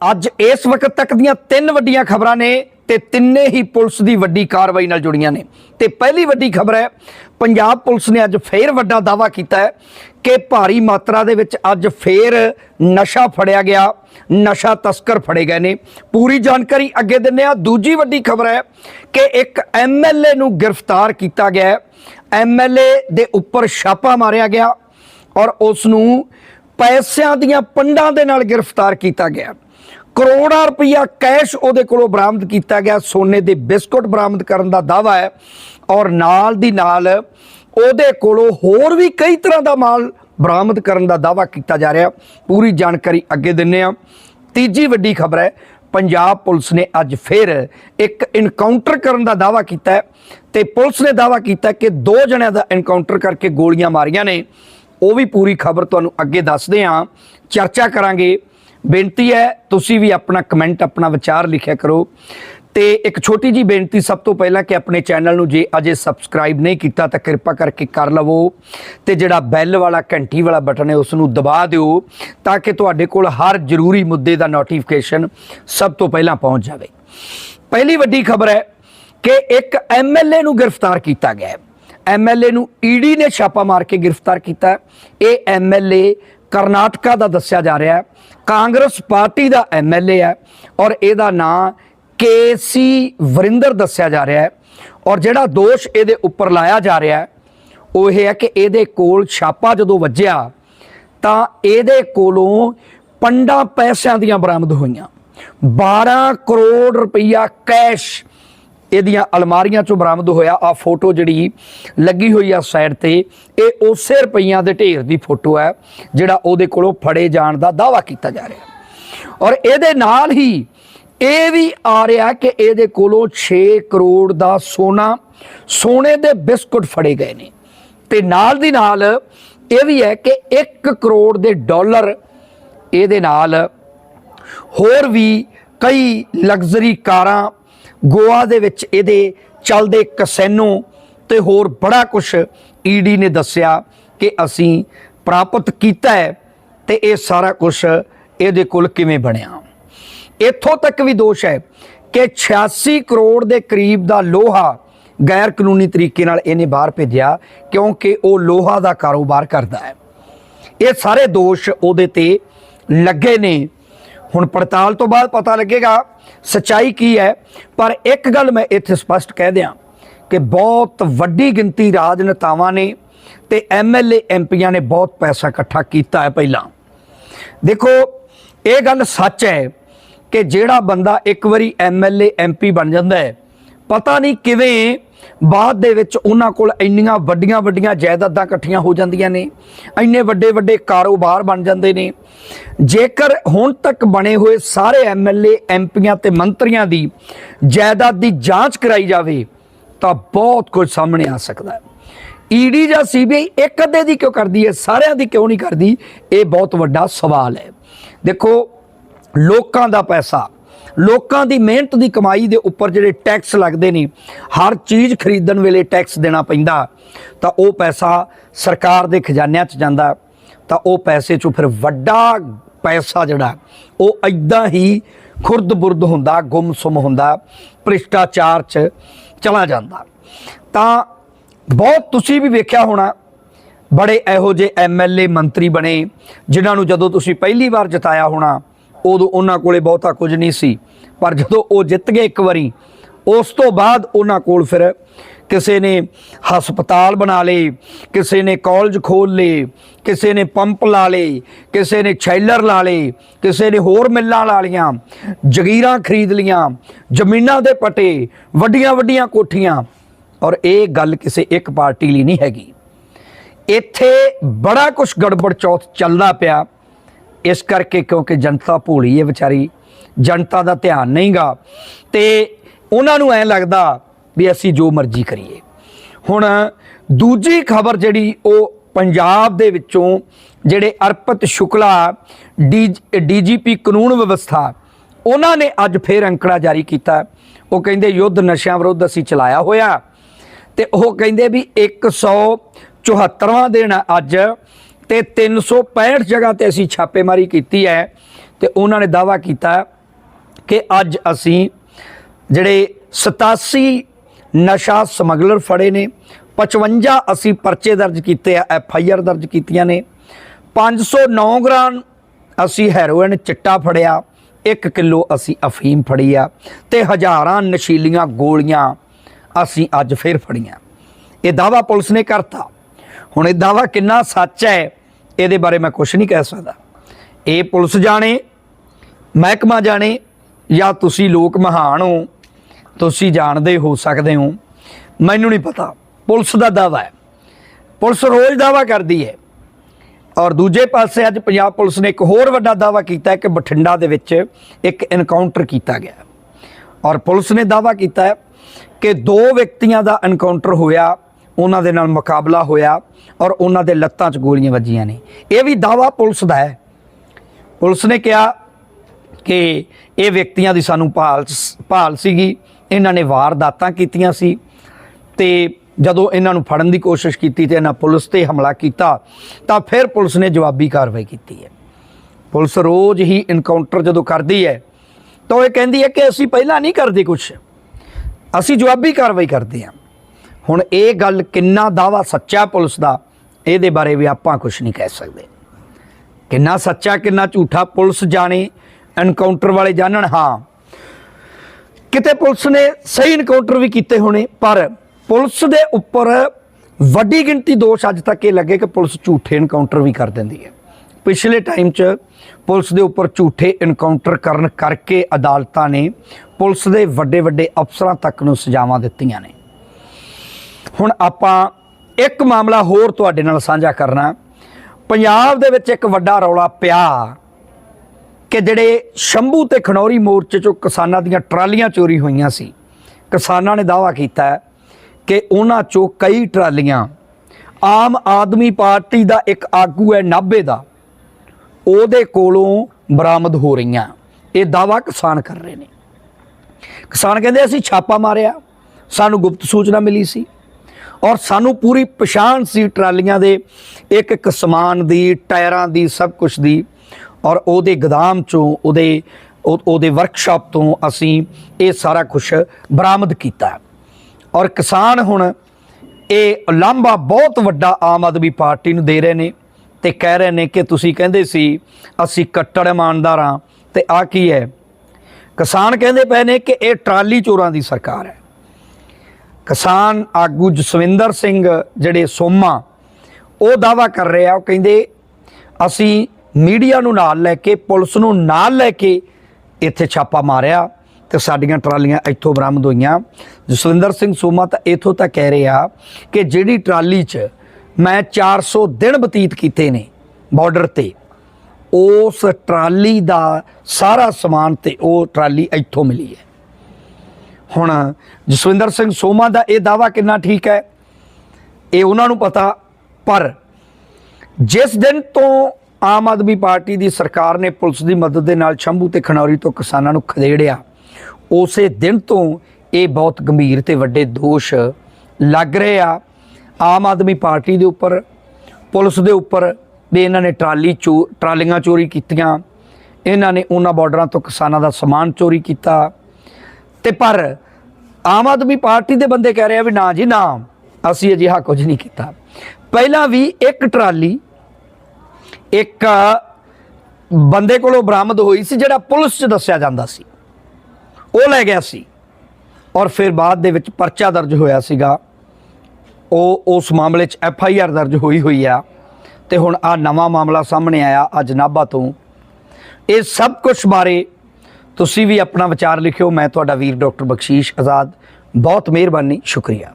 ਅੱਜ ਇਸ ਵਕਤ ਤੱਕ ਦੀਆਂ ਤਿੰਨ ਵੱਡੀਆਂ ਖਬਰਾਂ ਨੇ ਤੇ ਤਿੰਨੇ ਹੀ ਪੁਲਿਸ ਦੀ ਵੱਡੀ ਕਾਰਵਾਈ ਨਾਲ ਜੁੜੀਆਂ ਨੇ। ਤੇ ਪਹਿਲੀ ਵੱਡੀ ਖਬਰ ਹੈ, ਪੰਜਾਬ ਪੁਲਿਸ ਨੇ ਅੱਜ ਫੇਰ ਵੱਡਾ ਦਾਵਾ ਕੀਤਾ ਹੈ ਕਿ ਭਾਰੀ ਮਾਤਰਾ ਦੇ ਵਿੱਚ ਅੱਜ ਫੇਰ ਨਸ਼ਾ ਫੜਿਆ ਗਿਆ, ਨਸ਼ਾ ਤਸਕਰ ਫੜੇ ਗਏ ਨੇ। ਪੂਰੀ ਜਾਣਕਾਰੀ ਅੱਗੇ ਦਿੰਨੇ ਆ ਦੂਜੀ ਵੱਡੀ ਖਬਰ ਹੈ ਕਿ ਇੱਕ ਐਮਐਲਏ ਨੂੰ ਗ੍ਰਿਫਤਾਰ ਕੀਤਾ ਗਿਆ ਹੈ। ਐਮਐਲਏ ਦੇ ਉੱਪਰ ਛਾਪਾ ਮਾਰਿਆ ਗਿਆ ਔਰ ਉਸ ਨੂੰ ਪੈਸਿਆਂ ਦੀਆਂ ਪੰਡਾਂ ਦੇ ਨਾਲ ਗ੍ਰਿਫਤਾਰ ਕੀਤਾ ਗਿਆ। ਕਰੋੜਾਂ ਰੁਪਈਆ ਕੈਸ਼ ਉਹਦੇ ਕੋਲੋਂ ਬਰਾਮਦ ਕੀਤਾ ਗਿਆ, ਸੋਨੇ ਦੇ ਬਿਸਕੁਟ ਬਰਾਮਦ ਕਰਨ ਦਾ ਦਾਵਾ ਹੈ ਔਰ ਨਾਲ ਦੀ ਨਾਲ ਉਹਦੇ ਕੋਲੋਂ ਹੋਰ ਵੀ ਕਈ ਤਰ੍ਹਾਂ ਦਾ ਮਾਲ ਬਰਾਮਦ ਕਰਨ ਦਾ ਦਾਵਾ ਕੀਤਾ ਜਾ ਰਿਹਾ। ਪੂਰੀ ਜਾਣਕਾਰੀ ਅੱਗੇ ਦਿੰਨੇ ਆ ਤੀਜੀ ਵੱਡੀ ਖਬਰ ਹੈ, ਪੰਜਾਬ ਪੁਲਿਸ ਨੇ ਅੱਜ ਫਿਰ ਇੱਕ ਇਨਕਾਊਂਟਰ ਕਰਨ ਦਾ ਦਾਵਾ ਕੀਤਾ ਹੈ ਤੇ ਪੁਲਿਸ ਨੇ ਦਾਵਾ ਕੀਤਾ ਕਿ ਦੋ ਜਣਿਆਂ ਦਾ ਇਨਕਾਊਂਟਰ ਕਰਕੇ ਗੋਲੀਆਂ ਮਾਰੀਆਂ ਨੇ। ਉਹ ਵੀ ਪੂਰੀ ਖਬਰ ਤੁਹਾਨੂੰ ਅੱਗੇ ਦੱਸਦੇ ਹਾਂ। ਚਰਚਾ ਕਰਾਂਗੇ ਬੇਨਤੀ ਹੈ, ਤੁਸੀਂ ਵੀ ਆਪਣਾ ਕਮੈਂਟ ਆਪਣਾ ਵਿਚਾਰ ਲਿਖਿਆ ਕਰੋ। ਤੇ ਇੱਕ ਛੋਟੀ ਜੀ ਬੇਨਤੀ, ਸਭ ਤੋਂ ਪਹਿਲਾਂ ਕਿ ਆਪਣੇ ਚੈਨਲ ਨੂੰ ਜੇ ਅਜੇ ਸਬਸਕ੍ਰਾਈਬ ਨਹੀਂ ਕੀਤਾ, ਤਾਂ ਕਿਰਪਾ ਕਰਕੇ ਕਰ ਲਵੋ। ਤੇ ਜਿਹੜਾ ਬੈਲ ਵਾਲਾ, ਘੰਟੀ ਵਾਲਾ ਬਟਨ ਹੈ ਉਸ ਨੂੰ ਦਬਾ ਦਿਓ, ਤਾਂ ਕਿ ਤੁਹਾਡੇ ਕੋਲ ਹਰ ਜ਼ਰੂਰੀ ਮੁੱਦੇ ਦਾ ਨੋਟੀਫਿਕੇਸ਼ਨ ਸਭ ਤੋਂ ਪਹਿਲਾਂ ਪਹੁੰਚ ਜਾਵੇ। ਪਹਿਲੀ ਵੱਡੀ ਖਬਰ ਹੈ ਕਿ ਇੱਕ ਐਮਐਲਏ ਨੂੰ ਗ੍ਰਿਫਤਾਰ ਕੀਤਾ ਗਿਆ ਹੈ। ਐਮਐਲਏ ਨੂੰ ਈਡੀ ਨੇ ਛਾਪਾ ਮਾਰ ਕੇ ਗ੍ਰਿਫਤਾਰ ਕੀਤਾ। ਹੈ। ਇਹ ਐਮਐਲਏ ਕਰਨਾਟਕਾ ਦਾ ਦੱਸਿਆ ਜਾ ਰਿਹਾ ਹੈ। ਕਾਂਗਰਸ ਪਾਰਟੀ ਦਾ ਐਮਐਲਏ ਹੈ ਔਰ ਇਹਦਾ ਨਾਂ ਕੇਸੀ ਵਰਿੰਦਰ ਦੱਸਿਆ ਜਾ ਰਿਹਾ ਹੈ। ਔਰ ਜਿਹੜਾ ਦੋਸ਼ ਇਹਦੇ ਉੱਪਰ ਲਾਇਆ ਜਾ ਰਿਹਾ ਹੈ, ਉਹ ਇਹ ਹੈ ਕਿ ਇਹਦੇ ਕੋਲ ਛਾਪਾ ਜਦੋਂ ਵੱਜਿਆ, ਤਾਂ ਇਹਦੇ ਕੋਲੋਂ ਪੰਡਾਂ ਪੈਸਿਆਂ ਦੀਆਂ ਬਰਾਮਦ ਹੋਈਆਂ। 12 ਕਰੋੜ ਰੁਪਈਆ ਕੈਸ਼ ਇਹਦੀਆਂ ਅਲਮਾਰੀਆਂ ਚੋਂ ਬਰਾਮਦ ਹੋਇਆ ਆ ਫੋਟੋ ਜਿਹੜੀ ਲੱਗੀ ਹੋਈ ਆ ਸਾਈਡ ਤੇ। ਇਹ ਉਸੇ ਰੁਪਈਆਂ ਦੇ ਢੇਰ ਦੀ ਫੋਟੋ ਹੈ, ਜਿਹੜਾ ਉਹਦੇ ਕੋਲੋਂ ਫੜੇ ਜਾਣ ਦਾ ਦਾਵਾ ਕੀਤਾ ਜਾ ਰਿਹਾ। ਔਰ ਇਹਦੇ ਨਾਲ ਹੀ ਇਹ ਵੀ ਆ ਰਿਹਾ ਕਿ ਇਹਦੇ ਕੋਲੋਂ 6 ਕਰੋੜ ਦਾ ਸੋਨਾ, ਸੋਨੇ ਦੇ ਬਿਸਕੁਟ ਫੜੇ ਗਏ ਨੇ। ਤੇ ਨਾਲ ਦੀ ਨਾਲ ਇਹ ਵੀ ਹੈ ਕਿ 1 ਕਰੋੜ ਦੇ ਡਾਲਰ ਇਹਦੇ ਨਾਲ ਹੋਰ ਵੀ ਕਈ ਲਗਜ਼ਰੀ ਕਾਰਾਂ ਗੋਆ ਦੇ ਵਿੱਚ ਇਹਦੇ ਚੱਲਦੇ ਕਸੈਨੋ ਤੇ ਹੋਰ ਬੜਾ ਕੁਝ ਈਡੀ ਨੇ ਦੱਸਿਆ ਕਿ ਅਸੀਂ ਪ੍ਰਾਪਤ ਕੀਤਾ ਹੈ ਤੇ ਇਹ ਸਾਰਾ ਕੁਝ ਇਹਦੇ ਕੋਲ ਕਿਵੇਂ ਬਣਿਆ। ਇੱਥੋਂ ਤੱਕ ਵੀ ਦੋਸ਼ ਹੈ ਕਿ 86 ਕਰੋੜ ਦੇ ਕਰੀਬ ਦਾ ਲੋਹਾ ਗੈਰ ਕਾਨੂੰਨੀ ਤਰੀਕੇ ਨਾਲ ਇਹਨੇ ਬਾਹਰ ਭੇਜਿਆ ਕਿਉਂਕਿ ਉਹ ਲੋਹਾ ਦਾ ਕਾਰੋਬਾਰ ਕਰਦਾ ਹੈ। ਇਹ ਸਾਰੇ ਦੋਸ਼ ਉਹਦੇ ਤੇ ਲੱਗੇ ਨੇ। ਹੁਣ ਪੜਤਾਲ ਤੋਂ ਬਾਅਦ ਪਤਾ ਲੱਗੇਗਾ ਸਚਾਈ ਕੀ ਹੈ। ਪਰ ਇੱਕ ਗੱਲ ਮੈਂ ਇੱਥੇ ਸਪਸ਼ਟ ਕਹਿ ਦਿਆਂ ਕਿ ਬਹੁਤ ਵੱਡੀ ਗਿਣਤੀ ਰਾਜਨੇਤਾਵਾਂ ਨੇ ਤੇ ਐਮਐਲਏ ਐਮਪੀਆਂ ਨੇ ਬਹੁਤ ਪੈਸਾ ਇਕੱਠਾ ਕੀਤਾ ਹੈ ਪਹਿਲਾਂ। ਦੇਖੋ, ਇਹ ਗੱਲ ਸੱਚ ਹੈ ਕਿ ਜਿਹੜਾ ਬੰਦਾ ਇੱਕ ਵਾਰੀ ਐਮਐਲਏ ਐਮਪੀ ਬਣ ਜਾਂਦਾ ਹੈ, ਪਤਾ ਨਹੀਂ ਕਿਵੇਂ ਬਾਅਦ ਦੇ ਵਿੱਚ ਉਹਨਾਂ ਕੋਲ ਇੰਨੀਆਂ ਵੱਡੀਆਂ ਵੱਡੀਆਂ ਜਾਇਦਾਦਾਂ ਇਕੱਠੀਆਂ ਹੋ ਜਾਂਦੀਆਂ ਨੇ, ਇੰਨੇ ਵੱਡੇ ਵੱਡੇ ਕਾਰੋਬਾਰ ਬਣ ਜਾਂਦੇ ਨੇ। ਜੇਕਰ ਹੁਣ ਤੱਕ ਬਣੇ ਹੋਏ ਸਾਰੇ ਐਮਐਲਏ ਐਮਪੀਆਂ ਤੇ ਮੰਤਰੀਆਂ ਦੀ ਜਾਇਦਾਦ ਦੀ ਜਾਂਚ ਕਰਾਈ ਜਾਵੇ, ਤਾਂ ਬਹੁਤ ਕੁਝ ਸਾਹਮਣੇ ਆ ਸਕਦਾ ਹੈ। ਈਡੀ ਜਾਂ ਸੀਬੀਆਈ ਇੱਕ ਅੱਧੇ ਦੀ ਕਿਉਂ ਕਰਦੀ ਹੈ, ਸਾਰਿਆਂ ਦੀ ਕਿਉਂ ਨਹੀਂ ਕਰਦੀ, ਇਹ ਬਹੁਤ ਵੱਡਾ ਸਵਾਲ ਹੈ। ਦੇਖੋ, ਲੋਕਾਂ ਦਾ ਪੈਸਾ ਲੋਕਾਂ ਦੀ ਮਿਹਨਤ ਦੀ ਕਮਾਈ ਦੇ ਉੱਪਰ ਜਿਹੜੇ ਟੈਕਸ ਲੱਗਦੇ ਨੇ, ਹਰ ਚੀਜ਼ ਖਰੀਦਣ ਵੇਲੇ ਟੈਕਸ ਦੇਣਾ ਪੈਂਦਾ। ਤਾਂ ਉਹ ਪੈਸਾ ਸਰਕਾਰ ਦੇ ਖਜ਼ਾਨਿਆਂ 'ਚ ਜਾਂਦਾ, ਤਾਂ ਉਹ ਪੈਸੇ 'ਚੋਂ ਫਿਰ ਵੱਡਾ ਪੈਸਾ ਜਿਹੜਾ, ਉਹ ਐਦਾਂ ਹੀ ਖੁਰਦ-ਬੁਰਦ ਹੁੰਦਾ, ਗੁੰਮਸੁਮ ਹੁੰਦਾ, ਭ੍ਰਿਸ਼ਟਾਚਾਰ 'ਚ ਚਲਾ ਜਾਂਦਾ। ਤਾਂ ਬਹੁਤ ਤੁਸੀਂ ਵੀ ਵੇਖਿਆ ਹੋਣਾ, ਬੜੇ ਇਹੋ ਜਿਹੇ ਐਮਐਲਏ ਮੰਤਰੀ ਬਣੇ, ਜਿਨ੍ਹਾਂ ਨੂੰ ਜਦੋਂ ਤੁਸੀਂ ਪਹਿਲੀ ਵਾਰ ਜਿਤਾਇਆ ਹੋਣਾ ਉਦੋਂ ਉਹਨਾਂ ਕੋਲੇ ਬਹੁਤਾ ਕੁਝ ਨਹੀਂ ਸੀ। ਪਰ ਜਦੋਂ ਉਹ ਜਿੱਤ ਗਏ ਇੱਕ ਵਾਰੀ, ਉਸ ਤੋਂ ਬਾਅਦ ਉਹਨਾਂ ਕੋਲ ਫਿਰ ਕਿਸੇ ਨੇ ਹਸਪਤਾਲ ਬਣਾ ਲਏ, ਕਿਸੇ ਨੇ ਕਾਲਜ ਖੋਲ ਲਏ, ਕਿਸੇ ਨੇ ਪੰਪ ਲਾ ਲਏ, ਕਿਸੇ ਨੇ ਛੈਲਰ ਲਾ ਲਏ, ਕਿਸੇ ਨੇ ਹੋਰ ਮਿੱਲਾਂ ਲਾ ਲੀਆਂ ਜਗੀਰਾਂ ਖਰੀਦ ਲੀਆਂ, ਜ਼ਮੀਨਾਂ ਦੇ ਪਟੇ, ਵੱਡੀਆਂ ਵੱਡੀਆਂ ਕੋਠੀਆਂ। ਔਰ ਇਹ ਗੱਲ ਕਿਸੇ ਇੱਕ ਪਾਰਟੀ ਲਈ ਨਹੀਂ ਹੈਗੀ। ਇੱਥੇ ਬੜਾ ਕੁਝ ਗੜਬੜ ਚੌਥ ਚੱਲਦਾ ਪਿਆ। ਇਸ ਕਰਕੇ ਕਿਉਂਕਿ ਜਨਤਾ ਭੋਲੀ ਹੈ ਵਿਚਾਰੀ, ਜਨਤਾ ਦਾ ਧਿਆਨ ਨਹੀਂਗਾ। ਤੇ ਉਹਨਾਂ ਨੂੰ ਐ ਲੱਗਦਾ ਵੀ ਅਸੀਂ ਜੋ ਮਰਜ਼ੀ ਕਰੀਏ। ਹੁਣ ਦੂਜੀ ਖਬਰ ਜਿਹੜੀ ਉਹ ਪੰਜਾਬ ਦੇ ਵਿੱਚੋਂ ਜਿਹੜੇ ਅਰਪਤ ਸ਼ੁਕਲਾ ਡੀਜੀਪੀ ਕਾਨੂੰਨ ਵਿਵਸਥਾ, ਉਹਨਾਂ ਨੇ ਅੱਜ ਫੇਰ ਅੰਕੜਾ ਜਾਰੀ ਕੀਤਾ। ਉਹ ਕਹਿੰਦੇ ਯੁੱਧ ਨਸ਼ਿਆਂ ਵਿਰੁੱਧ ਅਸੀਂ ਚਲਾਇਆ ਹੋਇਆ। ਤੇ ਉਹ ਕਹਿੰਦੇ ਵੀ 174ਵਾਂ ਦਿਨ ਅੱਜ ਤੇ 365 ਜਗ੍ਹਾ ਤੇ ਅਸੀਂ ਛਾਪੇਮਾਰੀ ਕੀਤੀ ਹੈ ਤੇ ਉਹਨਾਂ ਨੇ ਦਾਵਾ ਕੀਤਾ ਕਿ ਅੱਜ ਅਸੀਂ ਜਿਹੜੇ 87 ਨਸ਼ਾ ਸਮਗਲਰ ਫੜੇ ਨੇ 55 ਅਸੀਂ ਪਰਚੇ ਦਰਜ ਕੀਤੇ ਆ, ਐਫ ਆਈ ਆਰ ਦਰਜ ਕੀਤੀਆਂ ਨੇ 509 ਗ੍ਰਾਮ ਅਸੀਂ ਹੈਰੋਇਨ ਚਿੱਟਾ ਫੜਿਆ 1 ਕਿਲੋ ਅਸੀਂ ਅਫੀਮ ਫੜੀ ਆ ਤੇ ਹਜ਼ਾਰਾਂ ਨਸ਼ੀਲੀਆਂ ਗੋਲੀਆਂ ਅਸੀਂ ਅੱਜ ਫੇਰ ਫੜੀਆਂ। ਇਹ ਦਾਵਾ ਪੁਲਿਸ ਨੇ ਕਰਤਾ। ਹੁਣ ਇਹ ਦਾਵਾ ਕਿੰਨਾ ਸੱਚ ਹੈ ਇਹਦੇ ਬਾਰੇ ਮੈਂ ਕੁਝ ਨਹੀਂ ਕਹਿ ਸਕਦਾ। ਇਹ ਪੁਲਿਸ ਜਾਣੇ, ਮਹਿਕਮਾ ਜਾਣੇ, ਜਾਂ ਤੁਸੀਂ ਲੋਕ ਮਹਾਨ ਹੋ, ਤੁਸੀਂ ਜਾਣਦੇ ਹੋ ਸਕਦੇ ਹੋ, ਮੈਨੂੰ ਨਹੀਂ ਪਤਾ। ਪੁਲਿਸ ਦਾ ਦਾਵਾ ਹੈ। ਪੁਲਿਸ ਰੋਜ਼ ਦਾਵਾ ਕਰਦੀ ਹੈ। ਔਰ ਦੂਜੇ ਪਾਸੇ ਅੱਜ ਪੰਜਾਬ ਪੁਲਿਸ ਨੇ ਇੱਕ ਹੋਰ ਵੱਡਾ ਦਾਵਾ ਕੀਤਾ ਹੈ ਕਿ ਬਠਿੰਡਾ ਦੇ ਵਿੱਚ ਇੱਕ ਐਨਕਾਊਂਟਰ ਕੀਤਾ ਗਿਆ ਔਰ ਪੁਲਿਸ ਨੇ ਦਾਵਾ ਕੀਤਾ ਹੈ ਕਿ ਦੋ ਵਿਅਕਤੀਆਂ ਦਾ ਐਨਕਾਊਂਟਰ ਹੋਇਆ। ਉਹਨਾਂ ਦੇ ਨਾਲ ਮੁਕਾਬਲਾ ਹੋਇਆ ਔਰ ਉਹਨਾਂ ਦੇ ਲੱਤਾਂ 'ਚ ਗੋਲੀਆਂ ਵੱਜੀਆਂ ਨੇ। ਇਹ ਵੀ ਦਾਵਾ ਪੁਲਿਸ ਦਾ ਹੈ। ਪੁਲਿਸ ਨੇ ਕਿਹਾ ਕਿ ਇਹ ਵਿਅਕਤੀਆਂ ਦੀ ਸਾਨੂੰ ਭਾਲ ਭਾਲ ਸੀਗੀ। ਇਹਨਾਂ ਨੇ ਵਾਰਦਾਤਾਂ ਕੀਤੀਆਂ ਸੀ ਤੇ ਜਦੋਂ ਇਹਨਾਂ ਨੂੰ ਫੜਨ ਦੀ ਕੋਸ਼ਿਸ਼ ਕੀਤੀ ਤੇ ਇਹਨਾਂ ਪੁਲਿਸ ਤੇ ਹਮਲਾ ਕੀਤਾ, ਤਾਂ ਫਿਰ ਪੁਲਿਸ ਨੇ ਜਵਾਬੀ ਕਾਰਵਾਈ ਕੀਤੀ ਹੈ। ਪੁਲਿਸ ਰੋਜ਼ ਹੀ ਇਨਕਾਊਂਟਰ ਜਦੋਂ ਕਰਦੀ ਹੈ, ਤਾਂ ਉਹ ਇਹ ਕਹਿੰਦੀ ਹੈ ਕਿ ਅਸੀਂ ਪਹਿਲਾਂ ਨਹੀਂ ਕਰਦੇ ਕੁਝ ਅਸੀਂ ਜਵਾਬੀ ਕਾਰਵਾਈ ਕਰਦੇ ਹਾਂ। ਹੁਣ ਇਹ ਗੱਲ ਕਿੰਨਾ ਦਾਵਾ ਸੱਚਾ ਪੁਲਿਸ ਦਾ, ਇਹਦੇ ਬਾਰੇ ਵੀ ਆਪਾਂ ਕੁਝ ਨਹੀਂ ਕਹਿ ਸਕਦੇ। ਕਿੰਨਾ ਸੱਚਾ, ਕਿੰਨਾ ਝੂਠਾ ਪੁਲਿਸ ਜਾਣੇ ਐਨਕਾਊਂਟਰ ਵਾਲੇ ਜਾਣਨ, ਹਾਂ। ਕਿਤੇ ਪੁਲਿਸ ਨੇ ਸਹੀ ਐਨਕਾਊਂਟਰ ਵੀ ਕੀਤੇ ਹੋਣੇ, ਪਰ ਪੁਲਿਸ ਦੇ ਉੱਪਰ ਵੱਡੀ ਗਿਣਤੀ ਦੋਸ਼ ਅੱਜ ਤੱਕ ਇਹ ਲੱਗੇ ਕਿ ਪੁਲਿਸ ਝੂਠੇ ਐਨਕਾਊਂਟਰ ਵੀ ਕਰ ਦਿੰਦੀ ਹੈ। ਪਿਛਲੇ ਟਾਈਮ 'ਚ ਪੁਲਿਸ ਦੇ ਉੱਪਰ ਝੂਠੇ ਐਨਕਾਊਂਟਰ ਕਰਨ ਕਰਕੇ ਅਦਾਲਤਾਂ ਨੇ ਪੁਲਿਸ ਦੇ ਵੱਡੇ ਵੱਡੇ ਅਫਸਰਾਂ ਤੱਕ ਨੂੰ ਸਜ਼ਾਵਾਂ ਦਿੱਤੀਆਂ ਨੇ। ਹੁਣ ਆਪਾਂ ਇੱਕ ਮਾਮਲਾ ਹੋਰ ਤੁਹਾਡੇ ਨਾਲ ਸਾਂਝਾ ਕਰਨਾ। ਪੰਜਾਬ ਦੇ ਵਿੱਚ ਇੱਕ ਵੱਡਾ ਰੌਲਾ ਪਿਆ ਕਿ ਜਿਹੜੇ ਸ਼ੰਭੂ ਤੇ ਖਨੌਰੀ ਮੋਰਚੇ ਚੋਂ ਕਿਸਾਨਾਂ ਦੀਆਂ ਟਰਾਲੀਆਂ ਚੋਰੀ ਹੋਈਆਂ ਸੀ। ਕਿਸਾਨਾਂ ਨੇ ਦਾਵਾ ਕੀਤਾ ਕਿ ਉਹਨਾਂ ਚੋਂ ਕਈ ਟਰਾਲੀਆਂ ਆਮ ਆਦਮੀ ਪਾਰਟੀ ਦਾ ਇੱਕ ਆਗੂ ਹੈ ਨਾਭੇ ਦਾ, ਉਹਦੇ ਕੋਲੋਂ ਬਰਾਮਦ ਹੋ ਰਹੀਆਂ। ਇਹ ਦਾਵਾ ਕਿਸਾਨ ਕਰ ਰਹੇ ਨੇ। ਕਿਸਾਨ ਕਹਿੰਦੇ, ਅਸੀਂ ਛਾਪਾ ਮਾਰਿਆ, ਸਾਨੂੰ ਗੁਪਤ ਸੂਚਨਾ ਮਿਲੀ ਸੀ। ਔਰ ਸਾਨੂੰ ਪੂਰੀ ਪਛਾਣ ਸੀ ਟਰਾਲੀਆਂ ਦੇ, ਇੱਕ ਇੱਕ ਸਮਾਨ ਦੀ, ਟਾਇਰਾਂ ਦੀ, ਸਭ ਕੁਝ ਦੀ। ਔਰ ਉਹਦੇ ਗਦਾਮ ਚੋਂ, ਉਹਦੇ, ਉਹ- ਉਹਦੇ ਵਰਕਸ਼ਾਪ ਤੋਂ ਅਸੀਂ ਇਹ ਸਾਰਾ ਕੁਝ ਬਰਾਮਦ ਕੀਤਾ। ਔਰ ਕਿਸਾਨ ਹੁਣ ਇਹ ਲਾਂਭਾ ਬਹੁਤ ਵੱਡਾ ਆਮ ਆਦਮੀ ਪਾਰਟੀ ਨੂੰ ਦੇ ਰਹੇ ਨੇ ਤੇ ਕਹਿ ਰਹੇ ਨੇ ਕਿ ਤੁਸੀਂ ਕਹਿੰਦੇ ਸੀ, ਅਸੀਂ ਕੱਟੜ ਇਮਾਨਦਾਰ ਹਾਂ। ਤੇ ਆ ਕੀ ਹੈ? ਕਿਸਾਨ ਕਹਿੰਦੇ ਪਏ ਨੇ ਕਿ ਇਹ ਟਰਾਲੀ ਚੋਰਾਂ ਦੀ ਸਰਕਾਰ ਹੈ। ਕਿਸਾਨ ਆਗੂ ਜਸਵਿੰਦਰ ਸਿੰਘ ਜਿਹੜੇ ਸੋਮਾ, ਉਹ ਦਾਵਾ ਕਰ ਰਹੇ ਆ, ਉਹ ਕਹਿੰਦੇ ਅਸੀਂ ਮੀਡੀਆ ਨੂੰ ਨਾਲ ਲੈ ਕੇ, ਪੁਲਿਸ ਨੂੰ ਨਾਲ ਲੈ ਕੇ ਇੱਥੇ ਛਾਪਾ ਮਾਰਿਆ ਤੇ ਸਾਡੀਆਂ ਟਰਾਲੀਆਂ ਇੱਥੋਂ ਬਰਾਮਦ ਹੋਈਆਂ। ਜਸਵਿੰਦਰ ਸਿੰਘ ਸੋਮਾ ਤਾਂ ਇੱਥੋਂ ਤਾਂ ਕਹਿ ਰਿਹਾ ਕਿ ਜਿਹੜੀ ਟਰਾਲੀ 'ਚ ਮੈਂ 400 ਦਿਨ ਬਤੀਤ ਕੀਤੇ ਨੇ ਬਾਰਡਰ ਤੇ, ਉਸ ਟਰਾਲੀ ਦਾ ਸਾਰਾ ਸਮਾਨ ਤੇ ਉਹ ਟਰਾਲੀ ਇੱਥੋਂ ਮਿਲੀ ਹੈ। ਹੁਣ ਜਸਵਿੰਦਰ ਸਿੰਘ ਸੋਮਾ ਦਾ ਇਹ ਦਾਵਾ ਕਿੰਨਾ ਠੀਕ ਹੈ? ਇਹ ਉਹਨਾਂ ਨੂੰ ਪਤਾ, ਪਰ ਜਿਸ ਦਿਨ ਤੋਂ ਆਮ ਆਦਮੀ ਪਾਰਟੀ ਦੀ ਸਰਕਾਰ ਨੇ ਪੁਲਿਸ ਦੀ ਮਦਦ ਦੇ ਨਾਲ ਸ਼ੰਭੂ ਤੇ ਖਨੌਰੀ ਤੋਂ ਕਿਸਾਨਾਂ ਨੂੰ ਖਦੇੜਿਆ, ਉਸੇ ਦਿਨ ਤੋਂ ਇਹ ਬਹੁਤ ਗੰਭੀਰ ਤੇ ਵੱਡੇ ਦੋਸ਼ ਲੱਗ ਰਹੇ ਆ। ਆਮ ਆਦਮੀ ਪਾਰਟੀ ਦੇ ਉੱਪਰ, ਪੁਲਿਸ ਦੇ ਉੱਪਰ ਵੀ ਇਹਨਾਂ ਨੇ ਟਰਾਲੀ ਚੋ, ਟਰਾਲੀਆਂ ਚੋਰੀ ਕੀਤੀਆਂ, ਇਹਨਾਂ ਨੇ ਉਹਨਾਂ ਬਾਰਡਰਾਂ ਤੋਂ ਕਿਸਾਨਾਂ ਦਾ ਸਮਾਨ ਚੋਰੀ ਕੀਤਾ। ਤੇ ਪਰ ਆਮ ਆਦਮੀ ਪਾਰਟੀ ਦੇ ਬੰਦੇ ਕਹਿ ਰਹੇ ਆ ਵੀ ਨਾ ਜੀ, ਨਾ। ਅਸੀਂ ਅਜਿਹਾ ਕੁਝ ਨਹੀਂ ਕੀਤਾ। ਪਹਿਲਾਂ ਵੀ ਇੱਕ ਟਰਾਲੀ, ਇੱਕ ਬੰਦੇ ਕੋਲੋਂ ਬਰਾਮਦ ਹੋਈ ਸੀ ਜਿਹੜਾ ਪੁਲਿਸ 'ਚ ਦੱਸਿਆ ਜਾਂਦਾ ਸੀ। ਉਹ ਲੈ ਗਿਆ ਸੀ। ਔਰ ਫਿਰ ਬਾਅਦ ਦੇ ਵਿੱਚ ਪਰਚਾ ਦਰਜ ਹੋਇਆ ਸੀਗਾ। ਉਹ, ਉਸ ਮਾਮਲੇ 'ਚ ਐਫ ਆਈ ਆਰ ਦਰਜ ਹੋਈ ਹੋਈ ਆ। ਤੇ ਹੁਣ ਆ ਨਵਾਂ ਮਾਮਲਾ ਸਾਹਮਣੇ ਆਇਆ ਅੱਜ ਨਾਭਾ ਤੋਂ। ਇਹ ਸਭ ਕੁਝ ਬਾਰੇ ਤੁਸੀਂ ਵੀ ਆਪਣਾ ਵਿਚਾਰ ਲਿਖਿਓ। ਮੈਂ ਤੁਹਾਡਾ ਵੀਰ ਡਾਕਟਰ ਬਖਸ਼ੀਸ਼ ਆਜ਼ਾਦ। ਬਹੁਤ ਮਿਹਰਬਾਨੀ। ਸ਼ੁਕਰੀਆ।